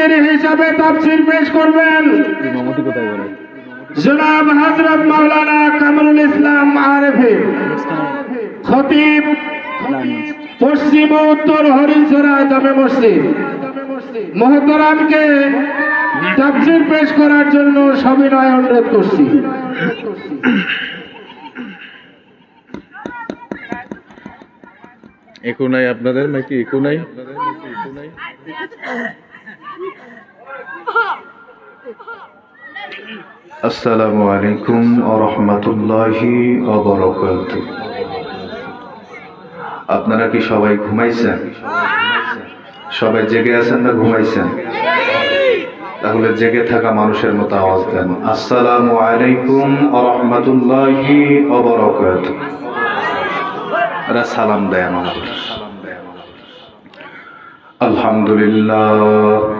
মুফাসসির হিসাবে তাফসীর পেশ করবেন। জনাব হযরত মাওলানা কামরুল ইসলাম আরেফি। খতিব পশ্চিম উত্তর হরিচরা জামে মসজিদ। মহতরামকে তাফসীর পেশ করার জন্য সবিনয় অনুরোধ করছি। একো নাই আপনাদের নাকি? একো নাই আসসালামু আলাইকুম রহমতুল্লাহি আপনারা কি সবাই ঘুমাইছেন? সবাই জেগে আছেন না ঘুমাইছেন? তাহলে জেগে থাকা মানুষের মতো আওয়াজ দেন। আসসালামু আলাইকুম রহমতুল্লাহি এরা সালাম দেয় আমার আলহামদুলিল্লাহ।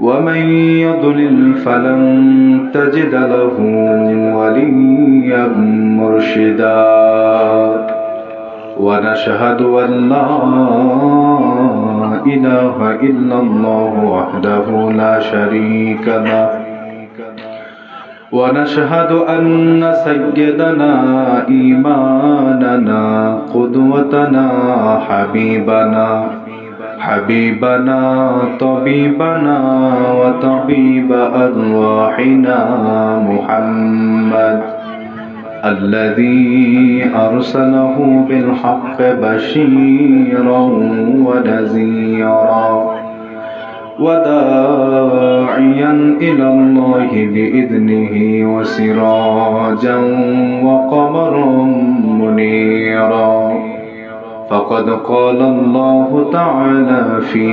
ومن يضلل فلن تجد له وليا مرشدا. ونشهد أن لا إله إلا الله وحده لا شريك له. ونشهد أن سيدنا إيماننا قدوتنا حبيبنا حبيبنا طبيبنا وطبيب أرواحنا محمد الذي أرسله بالحق بشيرا ونذيرا وداعيا إلى الله بإذنه وسراجا وقمرا منيرا. فقد قال الله تعالى في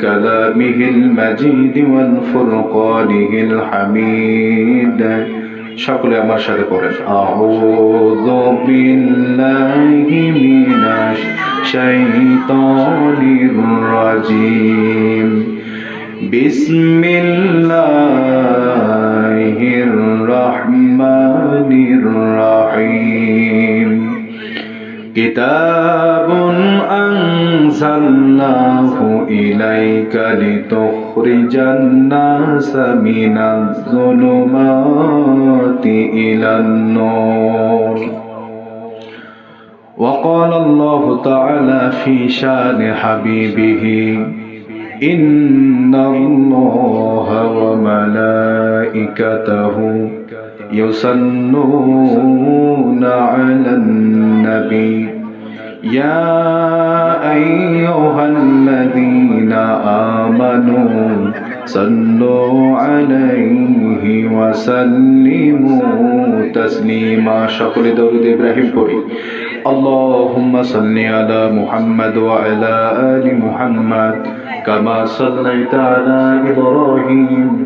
كلامه المجيد والفرقانه الحميد সকলে আমার সাথে পড়েন আউযু বিল্লাহি মিনাশ শাইতানির রাজিম বিসমিল্লাহির রহমানির রহিম كتاب أنزلناه إليك لتخرج الناس من الظلمات إلى النور وقال الله تعالى في شان حبيبه إن الله وملائكته يصلون على النبي. يا أيها الذين آمنوا صلوا عليه وسلموا تسليما. شكر دورد إبراهيم بوري اللهم صل على محمد وعلى آل محمد كما صليت على إبراهيم.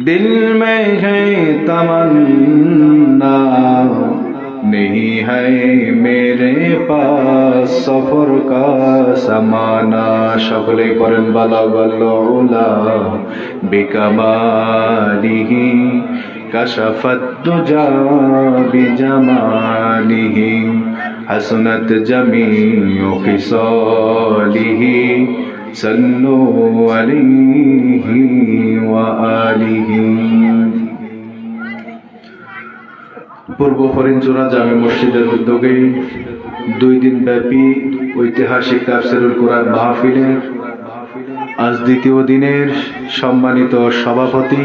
दिल में है तमन्ना नहीं है मेरे पास सफर का समाना সকলে করেন বালা বাল্লা বিকামালিহি কাশাফাদ্দুজা বিজামালিহি হাসনাত জামিউ খিসালিহি صلوا عليه وآله পূর্ব হরিণচূড়া জামে মসজিদের উদ্যোগে দুই দিন ব্যাপী ঐতিহাসিক তাফসিরুল কোরআন মাহফিলের আজ দ্বিতীয় দিনের সম্মানিত সভাপতি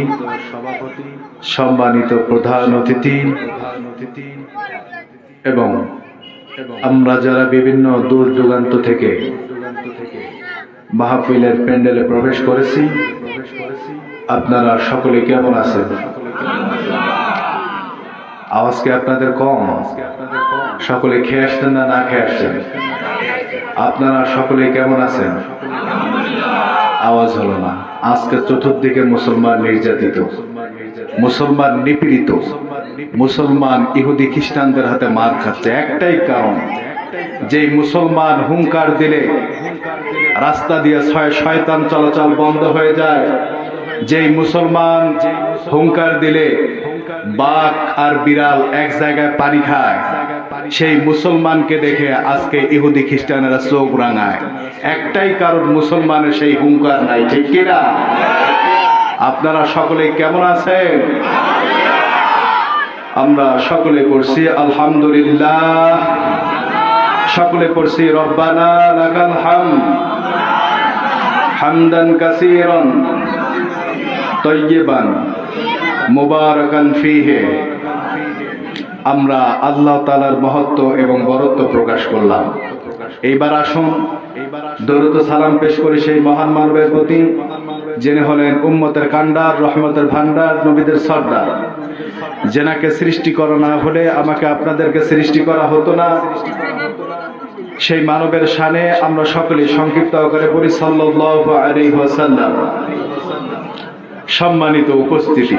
সম্মানিত প্রধান অতিথি এবং আমরা যারা বিভিন্ন দূর দূরান্ত থেকে মাহফিলের প্যান্ডেলে প্রবেশ করেছি। আপনারা সকলে কেমন আছেন? আওয়াজ কি আপনাদের কম। সকলে খেয়ে আসছেন না না খেয়ে আসছেন আপনারা সকলে কেমন আছেন? আওয়াজ হলো না। আজকে চতুর্দিকে মুসলমান নির্যাতিত, মুসলমান নিপীড়িত, মুসলমান ইহুদি খ্রিস্টানদের হাতে মার খাচ্ছে। একটাই কারণ যে মুসলমান হুঙ্কার দিলে রাস্তা দিয়ে ছয় শয়তান চলাচল বন্ধ হয়ে যায়। যেই মুসলমান হুঙ্কার দিলে বাঘ আর বিড়াল এক জায়গায় পানি খায়, সেই মুসলমানকে দেখে আজকে ইহুদি খ্রিস্টানেরা চোখ রাঙায়। একটাই কারণ মুসলমানের সেই হুঙ্কার নাই, ঠিক কিনা আপনারা সকলে কেমন আছেন? আমরা সকলে পড়ছি আলহামদুলিল্লাহ, সকলে পড়ছি রব্বানা লাকাল হাম হামদান কাসীরান তৈয়বান মুবারাকান ফিহে। আমরা আল্লাহ তালার মহত্ব এবং বরত্ব প্রকাশ করলাম। এইবার আসুন, দরুদ সালাম পেশ করি সেই মহান মানবের প্রতি জেনে হলেন উম্মতের কান্ডার রহমতের ভান্ডার নবীদের সর্দার। জেনাকে সৃষ্টি করা না হলে আমাকে আপনাদেরকে সৃষ্টি করা হতো না। সেই মানবের শানে আমরা সকলেই সংক্ষিপ্ত করে পড়ি ওয়াসাল্লাম। সম্মানিত উপস্থিতি,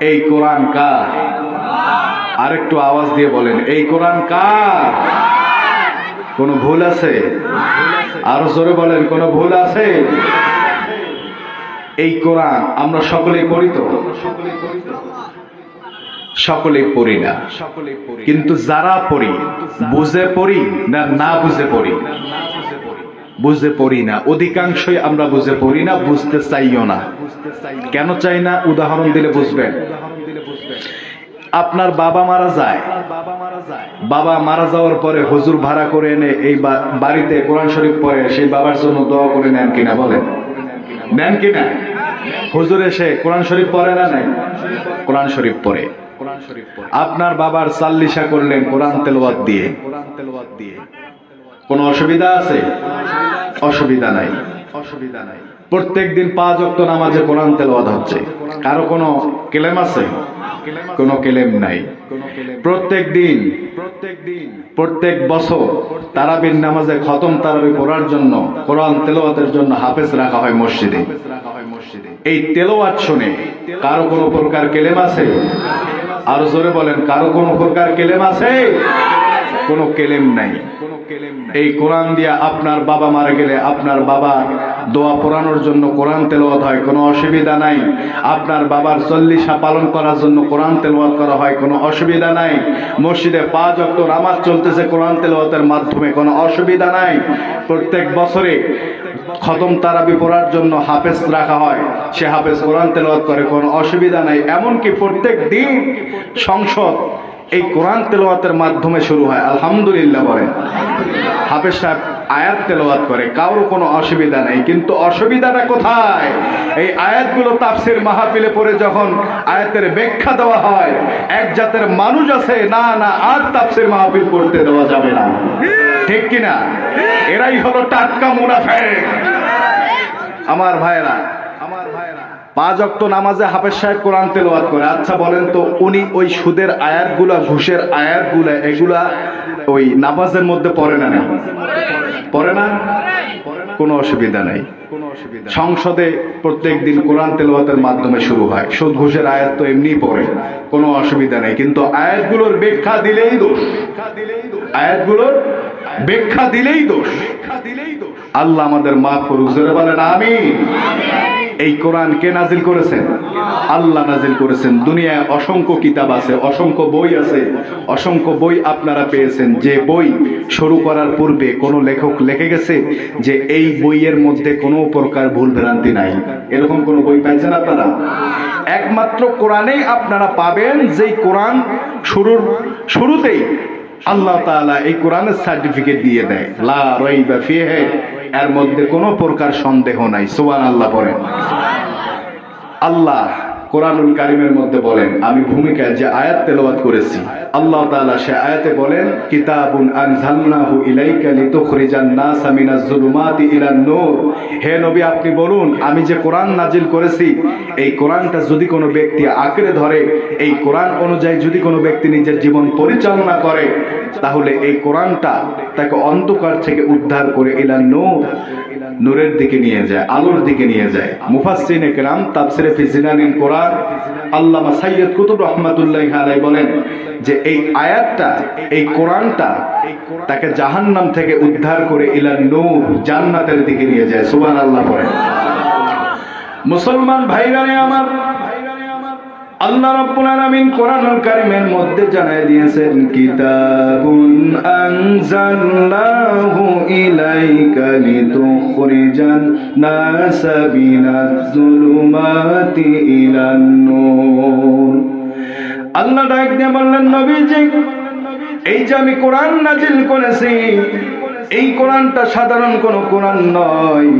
এই কোরআন কার? আরেকটু আওয়াজ দিয়ে বলেন, এই কোরআন কার? কোনো ভুল আছে? আরও জোরে বলেন, কোনো ভুল আছে? এই কোরআন আমরা সকলেই পড়ি তো? সকলেই পড়ি না। কিন্তু যারা পড়ি, বুঝে পড়ি না না বুঝে পড়ি? বুঝতে পড়ি না। অধিকাংশই আমরা বুঝে পড়ি না, বুঝতে চাইও না। কেন চাই না? উদাহরণ দিলে বুঝবেন। আপনার বাবা মারা যায়। বাবা মারা যাওয়ার পরে হুজুর ভাড়া করে এনে এই বাড়িতে কোরআন শরীফ পড়ে, সেই বাবার জন্য দোয়া করে নেন কিনা বলেন। নেন কিনা? হুজুর এসে কোরআন শরীফ পড়ে না নাই? কোরআন শরীফ পড়ে। আপনার বাবার চাল্লিশা করলেন কোরআন তেলওয়াত দিয়ে। কোরআন তেলওয়াত দিয়ে। কোনো অসুবিধা আছে? অসুবিধা নাই। অসুবিধা নাই। প্রত্যেক দিন পাঁচ অক্ত নামাজে কোরআন তেলাওয়াত হচ্ছে। কারও কোনো কেলেম আছে? কোনো কেলেম নাই। প্রত্যেক দিন প্রত্যেক দিন প্রত্যেক বছর তারাবির নামাজে খতম তারাবি পড়ার জন্য কোরআন তেলাওয়াতের জন্য হাফেজ রাখা হয় মসজিদে। এই তেলাওয়াত শুনে কারও কোনো প্রকার কেলেম আছে? আরও জোরে বলেন কারও কোন প্রকার কেলেম আছে? কোনো কেলেম নাই। এই কোরআন দিয়া আপনার বাবা মারা গেলে আপনার বাবা দোয়া পড়ানোর জন্য কোরআন তেলাওয়াত হয়, কোনো অসুবিধা নাই। আপনার বাবার চল্লিশা পালন করার জন্য কোরআন তেলাওয়াত করা হয়, কোনো অসুবিধা নাই। মসজিদে পাঁচ অক্ট নামাজ চলতেছে কোরআন তেলাওয়াতের মাধ্যমে, কোনো অসুবিধা নাই। প্রত্যেক বছরে খতম তারাবি পড়ার জন্য হাফেজ রাখা হয়, সে হাফেজ কোরআন তেলাওয়াত করে, কোনো অসুবিধা নাই। এমনকি প্রত্যেক দিন সংসদ এই কোরআন তেলাওয়াতের মাধ্যমে শুরু হয়। আলহামদুলিল্লাহ বলেন। হাফেজ সাহেব আয়াত তেলাওয়াত করে কারোর কোনো অসুবিধা নেই। কিন্তু অসুবিধাটা কোথায়? এই আয়াতগুলো তাফসির মাহফিলে পড়ে যখন আয়াতের ব্যাখ্যা দেওয়া হয়, এক জাতের মানুষ আছে, না না, আর তাফসির মাহফিল করতে দেওয়া যাবে না। ঠিক কিনা? এরাই হলো টাটকা ভাইরা আমার ভাইরা পাঁচ অক্ত নামাজে হাফেজ সাহেব কোরআন তেলাওয়াত করে। আচ্ছা বলেন তো, উনি ওই সুদের আয়াতগুলা, ঘুষের আয়াতগুলা, এগুলা ওই নামাজের মধ্যে পড়ে না পড়ে না? কোনো অসুবিধা নাই। সংসদে প্রত্যেক দিন কোরআন তেলাওয়াতের মাধ্যমে শুরু হয়। সুদ, ঘুষের আয়াত তো এমনি পড়ে। কোনো অসুবিধা নেই। কিন্তু আয়াতগুলোর ব্যাখ্যা দিলেই দোষ। আয়াতগুলোর ব্যাখ্যা দিলেই দোষ। আল্লাহ আমাদের মাফ করুক। বলেন আমি এই কোরআন কে নাজিল করেছেন? আল্লাহ নাজিল করেছেন। দুনিয়ায় অসংখ্য কিতাব আছে, অসংখ্য বই আছে, অসংখ্য বই আপনারা পেয়েছেন। যে বই শুরু করার পূর্বে কোনো লেখক লিখে গেছে যে এই বইয়ের মধ্যে কোনো প্রকার ভুল ভ্রান্তি নাই। এরকম কোনো বই পাইছেন আপনারা? একমাত্র কোরআনেই আপনারা পাবেন যেই কোরআন শুরুর, শুরুতেই আল্লাহ তাআলা এই কোরআনের সার্টিফিকেট দিয়ে দেয়। লা রাইবা ফিহি। এর মধ্যে কোনো প্রকার সন্দেহ নাই সোয়ান আল্লাহ পরে আল্লাহ কোরআনুল কারিমের মধ্যে বলেন, আমি ভূমিকায় যে আয়াত তেলাওয়াত করেছি, আল্লাহ তাআলা সে আয়াতে বলেন, কিতাবুন আনজালনাহু ইলাইকা লিতুখরিজান নাসা মিনাজ জুলুমাতি ইলান নূর। হে নবী, আপনি বলুন, আমি যে কোরআন নাজিল করেছি, এই কোরআনটা যদি কোনো ব্যক্তি আঁকড়ে ধরে, এই কোরআন অনুযায়ী যদি কোনো ব্যক্তি নিজের জীবন পরিচালনা করে, তাহলে এই কোরআনটা তাকে অন্ধকার থেকে উদ্ধার করে ইলান নূর। নূরের দিকে নিয়ে যায়, আলোর দিকে নিয়ে যায়। মুফাসিন একরাম তাপসিরে ফি জিনানিল কোরআন আল্লামা সাইয়দ কুতুব রহমাতুল্লাহ আলাই বলেন যে এই আয়াতটা, এই কোরআনটা তাকে জাহান্নাম থেকে উদ্ধার করে ইলা নূর, জান্নাতের দিকে নিয়ে যায়। সুবান আল্লাহ মুসলমান ভাইরা আমার আল্লাহ রাব্বুল আলামিন কোরআনুল কারীমের মধ্যে জানায় দিয়েছেন, কিতাবুন আনজালনাহু ইলাইকা লিতুখরিজান নাসা মিনাজ জুলুমাতি ইলান নূর। আল্লাহ ডাক দিয়ে বললেন, নবীজি, এই যে আমি কোরআন নাজিল করেছি, এই কোরআনটা সাধারণ কোন কোরআন নয়।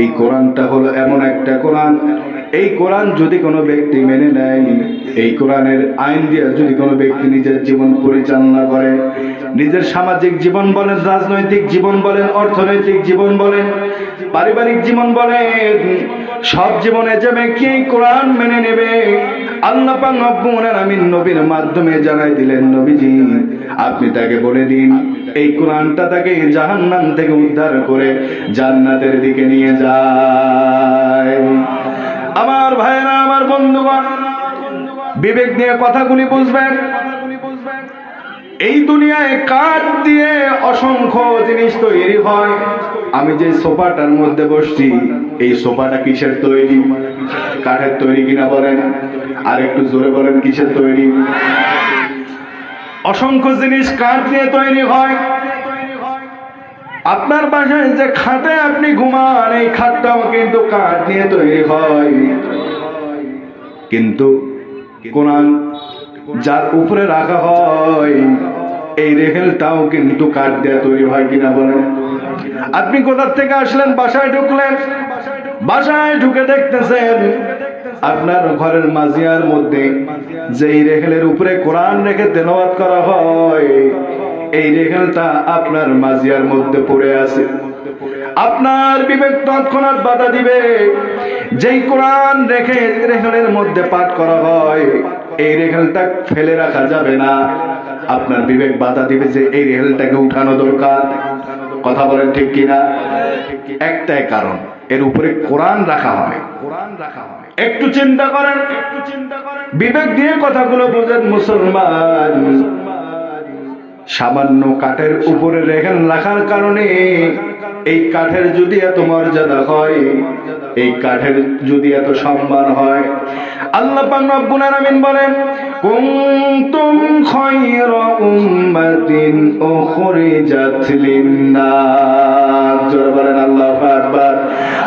এই কোরআনটা হলো এমন একটা কোরআন এই কোরআন যদি কোনো ব্যক্তি মেনে নেয়, এই কোরআনের আইন দিয়ে যদি কোনো ব্যক্তি নিজের জীবন পরিচালনা করে, নিজের সামাজিক জীবন বলেন, রাজনৈতিক জীবন বলেন, অর্থনৈতিক জীবন বলেন, পারিবারিক জীবন বলেন, সব জীবনে যে ব্যক্তি কোরআন মেনে নেবে, আল্লাহ আলামিন নবীর মাধ্যমে জানাই দিলেন, নবীজি, আপনি তাকে বলে দিন, এই কোরআনটা তাকে জাহান্নাম থেকে উদ্ধার করে জান্নাতের দিকে নিয়ে যায়। আমার ভাইরা আমার বন্ধুগণ, বিবেক নিয়ে কথাগুলি বুঝবেন। এই দুনিয়ায় কাঠ দিয়ে অসংখ্য জিনিস তৈরি হয়। আমি যে সোফাটার মধ্যে বসছি, এই সোফাটা কিসের তৈরি? কাঠের তৈরি কিনা বলেন? আর একটু জোরে বলেন, কিসের তৈরি? অসংখ্য জিনিস কাঠ দিয়ে তৈরি হয়। আপনার বাসায় যে খাটে আপনি ঘুমান, এই খাটটাও কিন্তু কাঠ নিয়ে তৈরি হয়। কিন্তু কোরআন যার উপরে রাখা হয়, এই রেহেলটাও কিন্তু কাঠ দিয়ে তৈরি হয় কিনা বলেন। আপনি কোথার থেকে আসলেন? বাসায় ঢুকলেন? বাসায় ঢুকে দেখতেছেন আপনার ঘরের মাজিয়ার মধ্যে যেই রেহেলের উপরে কোরআন রেখে তেলাওয়াত করা হয় এই রেহেলটা আপনার মাজিয়ার মধ্যে পড়ে আছে। আপনার বিবেক তৎক্ষণাৎ বাধা দিবে। যেই কোরআন রেখে রেখালের মধ্যে পাঠ করা হয়, এই রেখালটা ফেলে রাখা যাবে না। আপনার বিবেক বাধা দিবে যে এই রেখালটাকে উঠানো দরকার। কথা বলেন ঠিক কিনা? একটাই কারণ, এর উপরে কোরআন রাখা হয় কোরআন রাখা হয় একটু চিন্তা করেন একটু চিন্তা করেন। বিবেক দিয়ে কথাগুলো বোঝেন মুসলমান। সামান্য কাঠের উপরে রেখেন রাখার কারণে এই কাঠের যদি এত মর্যাদা হয়, এই কাঠের যদি এত সম্মান হয়, আল্লাহ পাক রব্বুল আলামিন বলেন কুনতুম খায়রা উম্মাতিন উখরিজাত লিন-নাস। জোরে বলেন আল্লাহু আকবার।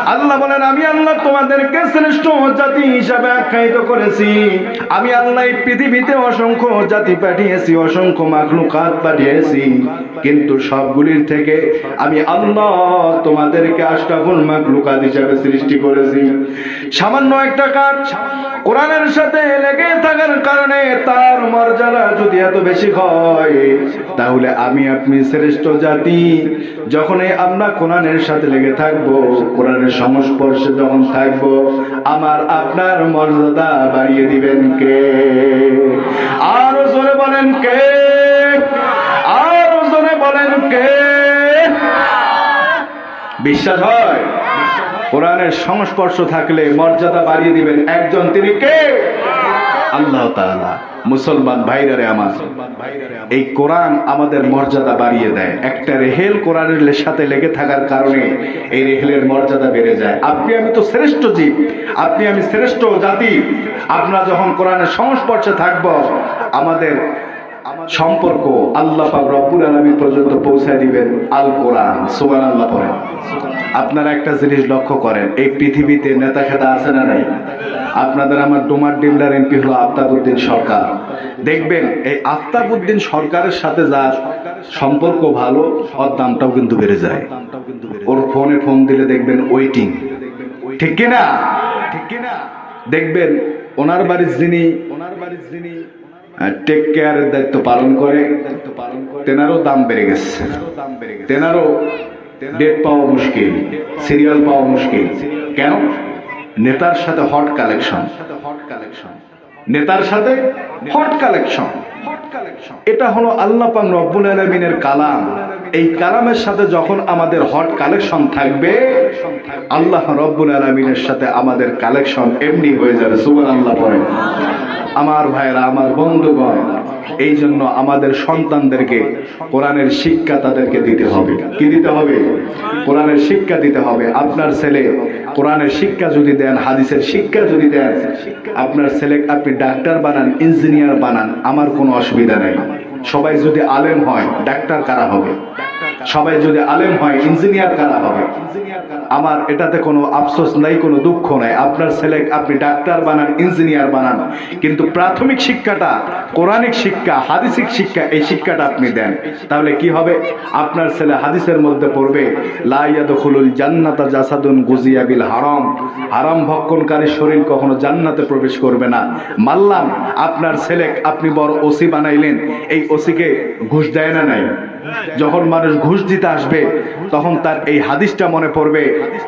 আল্লাহ বলেন, আমি আল্লাহ তোমাদেরকে শ্রেষ্ঠ জাতি হিসাবে আখ্যায়িত করেছি। আমি আল্লাহ পৃথিবীতে অসংখ্য জাতি পাঠিয়েছি, অসংখ্য মাখলুকাত পাঠিয়েছি। কিন্তু সবগুলির থেকে আমি আল্লাহ তোমাদেরকে আশরাফুল মাখলুকাত হিসাবে সৃষ্টি করেছি। সামান্য একটা কাজ। কোরআনের সাথে লেগে থাকার কারণে তার মর্যাদা যদি এত বেশি হয়, তাহলে আমি আপনি শ্রেষ্ঠ জাতি। যখনই আমরা কোরআনের সাথে লেগে থাকব, কোরআনের সংস্পর্শে যখন থাকব, আমার আপনার মর্যাদা বাড়িয়ে দিবেন কে? আরও জোরে বলেন কে? আরও জোরে বলেন কে? বিশ্বাস হয়? কোরআনের সংস্পর্শ থাকলে মর্যাদা বাড়িয়ে দিবেন একজন, তিনি কে? আল্লাহ মুসলমান ভাইরারে আমার, এই কোরআন আমাদের মর্যাদা বাড়িয়ে দেয়। একটা রেহেল কোরআনের সাথে লেগে থাকার কারণে এই রেহেলের মর্যাদা বেড়ে যায়। আপনি, আমি তো শ্রেষ্ঠ জীব। আপনি, আমি শ্রেষ্ঠ জাতি। আমরা যখন কোরআনের সংস্পর্শে থাকব, আমাদের সম্পর্ক আল্লাহ পাক রব্বুল আলামিন পর্যন্ত পৌঁছায় দিবেন আল কোরআন। সুবহানাল্লাহ পড়েন। আপনারা একটা জিনিস লক্ষ্য করেন, এই পৃথিবীতে নেতা খেতা আছে না নাই? আপনাদের আমার ডোমার ডিমলার এমপি হলো আফতাবউদ্দিন সরকার। দেখবেন, এই আফতাবউদ্দিন সরকারের সাথে যার সম্পর্ক ভালো, ওর দামটাও কিন্তু বেড়ে যায়। ওর ফোনে ফোন দিলে দেখবেন ওয়েটিং ঠিক কিনা? ঠিক কিনা? দেখবেন ওনার বাড়ির যিনি ওনার বাড়ির যিনি টেক কেয়ারের দায়িত্ব পালন করে, তেনারও দাম বেড়ে গেছে। তেনারও ডেট পাওয়া মুশকিল সিরিয়াল পাওয়া মুশকিল। কেন? নেতার সাথে হট কালেকশন হট কালেকশন নেতার সাথে হট কালেকশন এটা হলো আল্লাহ পাক রব্বুল আলমিনের কালাম। এই কালামের সাথে যখন আমাদের হট কালেকশন থাকবে, আল্লাহ রব্বুল আলমিনের সাথে আমাদের কালেকশন এমনি হয়ে যাবে। সুবান আল্লাহ পরে আমার ভাইরা আমার বন্ধুগণ এই জন্য আমাদের সন্তানদেরকে কোরআনের শিক্ষা তাদেরকে দিতে হবে। কি দিতে হবে? কোরআনের শিক্ষা দিতে হবে। আপনার ছেলে কোরআনের শিক্ষা যদি দেন, হাদিসের শিক্ষা যদি দেন, আপনার ছেলে আপনি ডাক্তার বানান, ইঞ্জিনিয়ার বানান, আমার কোনো অসুবিধা নেই। সবাই যদি আলেম হয়, ডাক্তার কারা হবে? সবাই যদি আলেম হয়, ইঞ্জিনিয়ার কারা হবে? আমার এটাতে কোনো আফসোস নাই, কোনো দুঃখ নাই। আপনার ছেলে, আপনি ডাক্তার বানান, ইঞ্জিনিয়ার বানান। কিন্তু প্রাথমিক শিক্ষাটা, কোরআনিক শিক্ষা, হাদিসিক শিক্ষা, এই শিক্ষাটা আপনি দেন। তাহলে কি হবে? আপনার ছেলে হাদিসের মধ্যে পড়বে লাইয়াদুল জান্নাতা জাসাদুন গুজিয়া বিল হারাম। হারাম ভক্ষণকারী শরীর কখনো জান্নাতে প্রবেশ করবে না। মানলাম আপনার ছেলে, আপনি বড় ওসি বানাইলেন, এই ওসিকে ঘুষ দেয় না নাই? যখন মানুষ ঘুষ দিতে আসবে, তখন তার এই হাদিসটা মনে পড়বে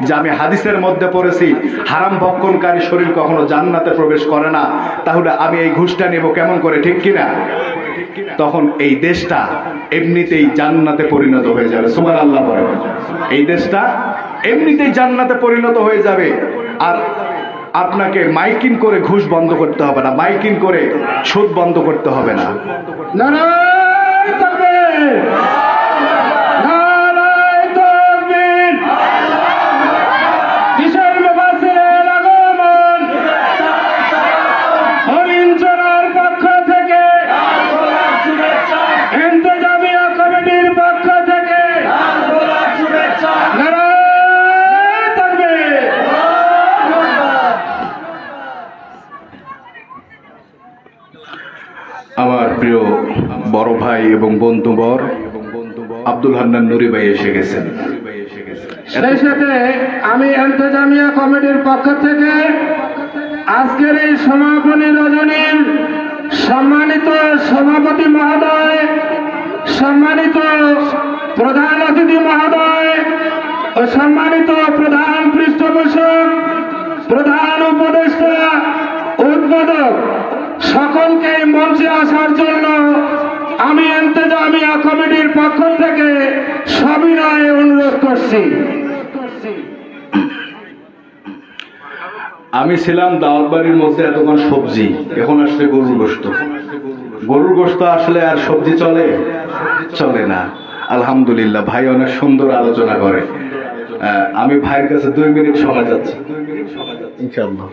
যে আমি হাদিসের মধ্যে পড়েছি, হারাম ভক্ষণকারী শরীর কখনো জান্নাতে প্রবেশ করে না। তাহলে আমি এই ঘুষটা নেব কেমন করে, ঠিক কিনা? তখন এই দেশটা এমনিতেই জান্নাতে পরিণত হয়ে যাবে। সুমান আল্লাহ এই দেশটা এমনিতেই জান্নাতে পরিণত হয়ে যাবে। আর আপনাকে মাইকিং করে ঘুষ বন্ধ করতে হবে না, মাইকিং করে সুদ বন্ধ করতে হবে না। নারায় Amém! ভাই এবং বন্ধুবর আব্দুল হান্নান নুরি ভাই এসে গেছেন। সেই সাথে আমি এন্তজামিয়া কমিটির পক্ষ থেকে আজকের এই সমাপনী রজনীর সম্মানিত সভাপতি মহোদয়, সম্মানিত প্রধান অতিথি মহোদয় ও সম্মানিত প্রধান পৃষ্ঠপোষক, প্রধান উপদেষ্টা, উদ্বোধক, সকলকে মঞ্চে আসার জন্য কমিটির পক্ষ থেকে সবিনয়ে অনুরোধ করছি। আমি ছিলাম দাওয়াত বাড়ির মধ্যে এতক্ষণ সবজি এখন আসছে গরুর গোস্ত গরুর গোস্ত আসলে আর সবজি চলে? চলে না। আলহামদুলিল্লাহ ভাই অনেক সুন্দর আলোচনা করে। আহ, আমি ভাইয়ের কাছে দুই মিনিট সময় যাচ্ছি। ইনশাআল্লাহ।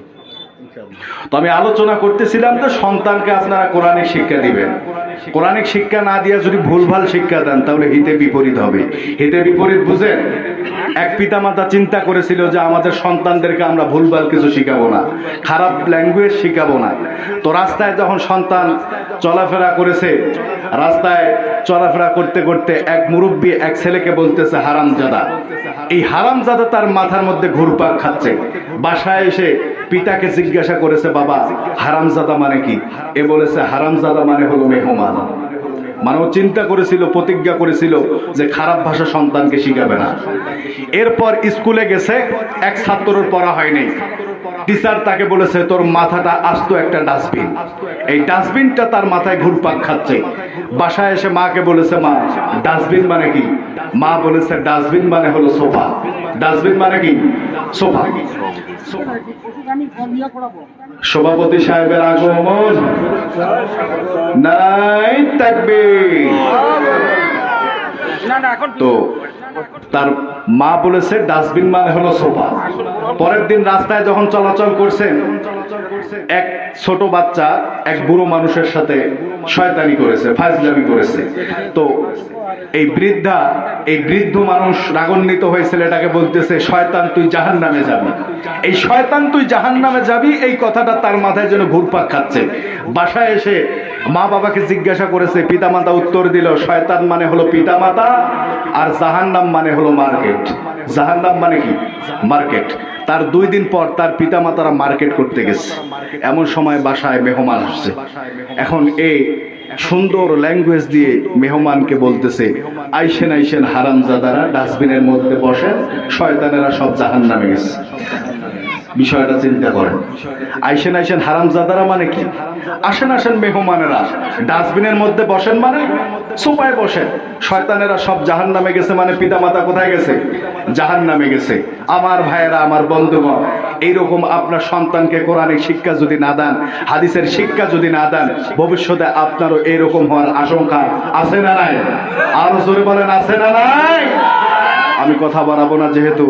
তো আমি আলোচনা করতেছিলাম তো সন্তানকে আপনারা কোরআনিক শিক্ষা দিবেন। কোরআনিক শিক্ষা না দিয়ে যদি ভুলভাল শিক্ষা দেন, তাহলে হিতে বিপরীত হবে। হিতে বিপরীত বুঝেন? এক পিতামাতা চিন্তা করেছিল যে আমাদের সন্তানদেরকে আমরা ভুলভাল কিছু শিখাবো না, খারাপ ল্যাঙ্গুয়েজ শিখাবো না। তো রাস্তায় যখন সন্তান চলাফেরা করেছে, রাস্তায় চলাফেরা করতে করতে এক মুরব্বী এক ছেলেকে বলতেছে, হারামজাদা। এই হারামজাদা তার মাথার মধ্যে ঘুরপাক খাচ্ছে। বাসায় এসে পিতাকে জিজ্ঞাসা করেছে, বাবা, হারামজাদা মানে কি? এ বলেছে, হারামজাদা মানে হলো মেহমান। মানে ও চিন্তা করেছিল, প্রতিজ্ঞা করেছিল যে খারাপ ভাষা সন্তানকে শিখাবে না। এরপর স্কুলে গেছে, এক ছাত্রর পড়া হয়নি। টিচার তাকে বলেছে তোর মাথাটা আস্ত একটা ডাস্টবিন এই ডাস্টবিনটা তার মাথায় ঘুরপাক খাচ্ছে। বাসায় এসে মাকে বলেছে মা ডাস্টবিন মানে কি? মা বলেছে ডাস্টবিন মানে হলো সোফা। ডাস্টবিন মানে কি? সোফা। সভাপতি সাহেবের আগমন। নাই থাকবে তো তার মা বলেছে, ডাস্টবিন মানে হলো সোফা। পরের দিন রাস্তায় যখন চলাচল করছেন এক ছোট বাচ্চা এক বুড়ো মানুষের সাথে শয়তানি করেছে, ফাজলামি করেছে। তো এই বৃদ্ধা, এই বৃদ্ধ মানুষ রাগান্বিত হয়ে ছেলেটাকে বলতেছে, শয়তান, তুই জাহান নামে যাবি। এই শয়তান, তুই জাহান নামে যাবি? এই কথাটা তার মাথায় যেন ঘুরপাক খাচ্ছে। বাসায় এসে মা বাবাকে জিজ্ঞাসা করেছে, পিতামাতা উত্তর দিল, শয়তান মানে হলো পিতামাতা আর জাহান্নাম মানে হলো মার্কেট। জাহান্নাম মানে কি? মার্কেট। তার দুই দিন পর তার পিতা মাতারা মার্কেট করতে গেছে। এমন সময় বাসায় মেহমান আসছে। এখন এই সুন্দর ল্যাঙ্গুয়েজ দিয়ে মেহমানকে বলতেছে, আইসেন আইসেন হারামজাদারা, ডাস্টবিনের মধ্যে বসেন, শয়তানেরা সব জাহান নামে গেছে। বিষয়টা চিন্তা করেন। আইসেন আইসেন, হারামজাদারা মানে কি? আসেন আসেন মেহমানেরা। ডাস্টবিনের মধ্যে বসেন মানে সোফায় বসেন। শয়তানেরা সব জাহান নামে গেছে মানে পিতামাতা কোথায় গেছে? জাহান নামে গেছে। আমার ভাইয়েরা, আমার বন্ধুগণ, এইরকম আপনার সন্তানকে কোরআনিক শিক্ষা যদি না দেন, হাদিসের শিক্ষা যদি না দেন, ভবিষ্যতে আপনারও এরকম হওয়ার আশঙ্কা আছে না নাই? আরও জোরে বলেন, আছে না নাই? আমি কথা বাড়াবো না যেহেতু